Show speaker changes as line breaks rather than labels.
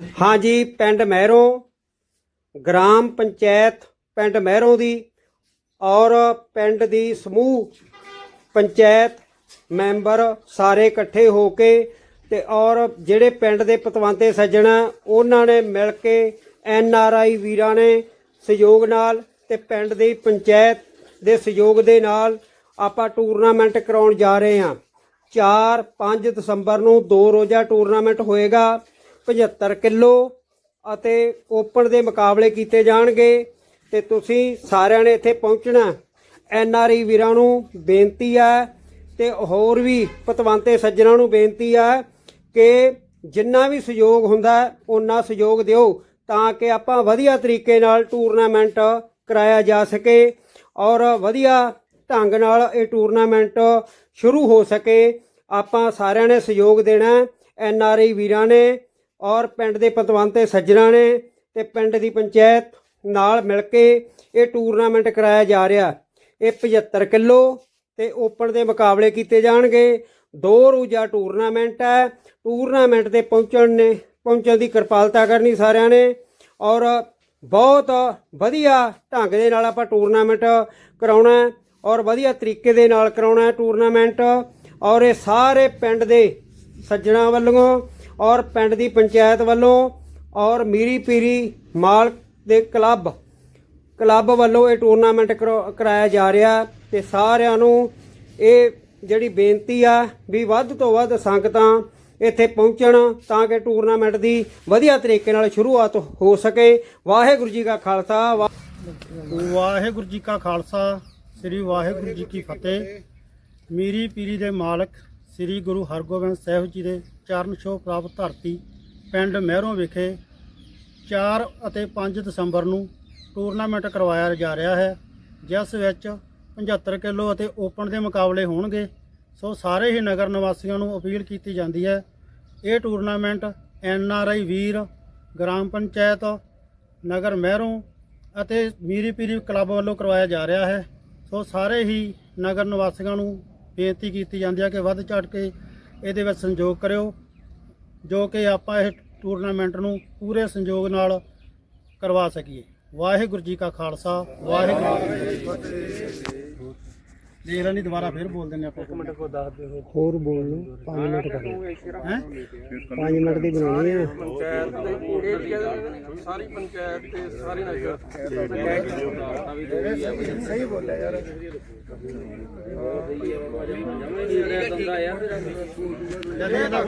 ਹਾਂਜੀ ਪਿੰਡ ਮਹਿਰੋਂ ਗ੍ਰਾਮ ਪੰਚਾਇਤ ਪਿੰਡ ਮਹਿਰੋਂ ਦੀ ਔਰ ਪਿੰਡ ਦੀ ਸਮੂਹ ਪੰਚਾਇਤ ਮੈਂਬਰ ਸਾਰੇ ਇਕੱਠੇ ਹੋ ਕੇ ਤੇ ਔਰ ਜਿਹੜੇ ਪਿੰਡ ਦੇ ਪਤਵੰਤੇ ਸੱਜਣ ਆ, ਉਹਨਾਂ ਨੇ ਮਿਲ ਕੇ ਐਨ ਆਰ ਆਈ ਵੀਰਾਂ ਨੇ ਸਹਿਯੋਗ ਨਾਲ ਤੇ ਪਿੰਡ ਦੀ ਪੰਚਾਇਤ ਦੇ ਸਹਿਯੋਗ ਦੇ ਨਾਲ ਆਪਾਂ ਟੂਰਨਾਮੈਂਟ ਕਰਾਉਣ ਜਾ ਰਹੇ ਹਾਂ। 4 5 ਦਸੰਬਰ ਨੂੰ ਦੋ ਰੋਜ਼ਾ ਟੂਰਨਾਮੈਂਟ ਹੋਏਗਾ। 75 ਕਿਲੋ ਅਤੇ ਓਪਨ ਦੇ ਮੁਕਾਬਲੇ ਕੀਤੇ ਜਾਣਗੇ। ਤੇ ਤੁਸੀਂ ਸਾਰਿਆਂ ਨੇ ਇੱਥੇ ਪਹੁੰਚਣਾ ਐਨ ਆਰ ਆਈ ਵੀਰਾਂ ਨੂੰ ਬੇਨਤੀ ਹੈ ਤੇ ਹੋਰ ਵੀ ਪਤਵੰਤੇ ਸੱਜਣਾਂ ਨੂੰ ਬੇਨਤੀ ਹੈ ਕਿ ਜਿੰਨਾ ਵੀ ਸਹਿਯੋਗ ਹੁੰਦਾ ਉਹਨਾਂ ਸਹਿਯੋਗ ਦਿਓ ਤਾਂ ਕਿ ਆਪਾਂ ਵਧੀਆ ਤਰੀਕੇ ਨਾਲ ਟੂਰਨਾਮੈਂਟ ਕਰਾਇਆ ਜਾ ਸਕੇ ਔਰ ਵਧੀਆ ਢੰਗ ਨਾਲ ਇਹ ਟੂਰਨਾਮੈਂਟ ਸ਼ੁਰੂ ਹੋ ਸਕੇ। ਆਪਾਂ ਸਾਰਿਆਂ ਨੇ ਸਹਿਯੋਗ ਦੇਣਾ ਐਨ ਆਰ ਆਈ ਵੀਰਾਂ ਨੇ ਔਰ ਪਿੰਡ ਦੇ ਪਤਵੰਤੇ ਸੱਜਣਾਂ ਨੇ ਤੇ ਪਿੰਡ ਦੀ ਪੰਚਾਇਤ ਨਾਲ ਮਿਲ ਕੇ ਇਹ ਟੂਰਨਾਮੈਂਟ ਕਰਾਇਆ ਜਾ ਰਿਹਾ। ਇਹ 75 ਕਿਲੋ ਤੇ ਓਪਨ ਦੇ ਮੁਕਾਬਲੇ ਕੀਤੇ ਜਾਣਗੇ। ਦੋ ਰੋਜ਼ਾ ਟੂਰਨਾਮੈਂਟ ਹੈ। ਟੂਰਨਾਮੈਂਟ ਤੇ ਪਹੁੰਚਣ ਨੇ, ਪਹੁੰਚਣ ਦੀ ਕਿਰਪਾਲਤਾ ਕਰਨੀ ਸਾਰਿਆਂ ਨੇ ਔਰ ਬਹੁਤ ਵਧੀਆ ਢੰਗ ਦੇ ਨਾਲ ਆਪਾਂ ਟੂਰਨਾਮੈਂਟ ਕਰਾਉਣਾ ਔਰ ਵਧੀਆ ਤਰੀਕੇ ਦੇ ਨਾਲ ਕਰਾਉਣਾ ਟੂਰਨਾਮੈਂਟ ਔਰ ਇਹ ਸਾਰੇ ਪਿੰਡ ਦੇ ਸੱਜਣਾ ਵੱਲੋਂ ਔਰ ਪਿੰਡ ਦੀ ਪੰਚਾਇਤ ਵੱਲੋਂ ਔਰ ਮੀਰੀ ਪੀਰੀ ਮਾਲ ਦੇ ਕਲੱਬ ਕਲੱਬ ਵੱਲੋਂ ਇਹ ਟੂਰਨਾਮੈਂਟ ਕਰੋ- ਕਰਾਇਆ ਜਾ ਰਿਹਾ ਤੇ ਸਾਰਿਆਂ ਨੂੰ ਇਹ ਜਿਹੜੀ ਬੇਨਤੀ ਆ ਵੀ ਵੱਧ ਤੋਂ ਵੱਧ ਸੰਗਤਾਂ ਇੱਥੇ ਪਹੁੰਚਣ ਤਾਂ ਕਿ ਟੂਰਨਾਮੈਂਟ ਦੀ ਵਧੀਆ ਤਰੀਕੇ ਨਾਲ ਸ਼ੁਰੂਆਤ ਹੋ ਸਕੇ। ਵਾਹਿਗੁਰੂ ਜੀ ਕਾ ਖਾਲਸਾ ਵਾ-
ਵਾਹਿਗੁਰੂ ਜੀ ਕਾ ਖਾਲਸਾ, ਸ੍ਰੀ ਵਾਹਿਗੁਰੂ ਜੀ ਕੀ ਫਤਿਹ। ਮੀਰੀ ਪੀਰੀ ਦੇ ਮਾਲਕ ਸ੍ਰੀ ਗੁਰੂ ਹਰਗੋਬਿੰਦ ਸਾਹਿਬ ਜੀ ਦੇ ਚਰਨ ਛੋਹ ਪ੍ਰਾਪਤ ਧਰਤੀ ਪਿੰਡ ਮਹਿਰੋਂ ਵਿਖੇ 4 ਅਤੇ 5 ਦਸੰਬਰ ਨੂੰ ਟੂਰਨਾਮੈਂਟ ਕਰਵਾਇਆ ਜਾ ਰਿਹਾ ਹੈ, ਜਿਸ ਵਿੱਚ 75 ਕਿਲੋ ਅਤੇ ਓਪਨ ਦੇ ਮੁਕਾਬਲੇ ਹੋਣਗੇ। ਸੋ ਸਾਰੇ ਹੀ ਨਗਰ ਨਿਵਾਸੀਆਂ ਨੂੰ ਅਪੀਲ ਕੀਤੀ ਜਾਂਦੀ ਹੈ, ਇਹ ਟੂਰਨਾਮੈਂਟ ਐਨ ਆਰ ਆਈ ਵੀਰ, ਗ੍ਰਾਮ ਪੰਚਾਇਤ, ਨਗਰ ਮਹਿਰੋਂ ਅਤੇ ਮੀਰੀ ਪੀਰੀ ਕਲੱਬ ਵੱਲੋਂ ਕਰਵਾਇਆ ਜਾ ਰਿਹਾ ਹੈ। ਸੋ ਸਾਰੇ ਹੀ ਨਗਰ ਨਿਵਾਸੀਆਂ ਨੂੰ ਬੇਨਤੀ ਕੀਤੀ ਜਾਂਦੀ ਹੈ ਕਿ ਵੱਧ ਚੜ ਕੇ ਇਹਦੇ ਵਿੱਚ ਸੰਯੋਗ ਕਰਿਓ। ਜੋ ਕਿ ਆਪਾਂ ਇਹ ਟੂਰਨਾਮੈਂਟ ਨੂੰ ਪੂਰੇ ਸੰਯੋਗ ਨਾਲ ਕਰਵਾ ਸਕੀਏ। ਵਾਹਿਗੁਰੂ ਜੀ ਕਾ ਖਾਲਸਾ ਵਾਹਿਗੁਰੂ ਜੀ ਕੀ ਫਤਿਹ। ਦੇਖ ਲੈਣੀ ਦੁਬਾਰਾ ਫੇਰ ਬੋਲ ਦਿੰਦੇ ਆਪਾਂ। ਇੱਕ ਮਿੰਟ ਕੋ ਦੱਸ ਦਿਓ।
ਹੋਰ ਬੋਲ ਲਓ 5 ਮਿੰਟ ਕਰ
ਹੈ?
5 ਮਿੰਟ ਦੀ ਬਣਾਉਣੀ
ਪੰਚਾਇਤ ਦੇ ਦੇ ਸਾਰੀ ਪੰਚਾਇਤ ਤੇ ਸਾਰੀ ਨਗਰ।
ਸਹੀ ਬੋਲਿਆ
ਯਾਰ।
ਜਦ ਇਹਦਾ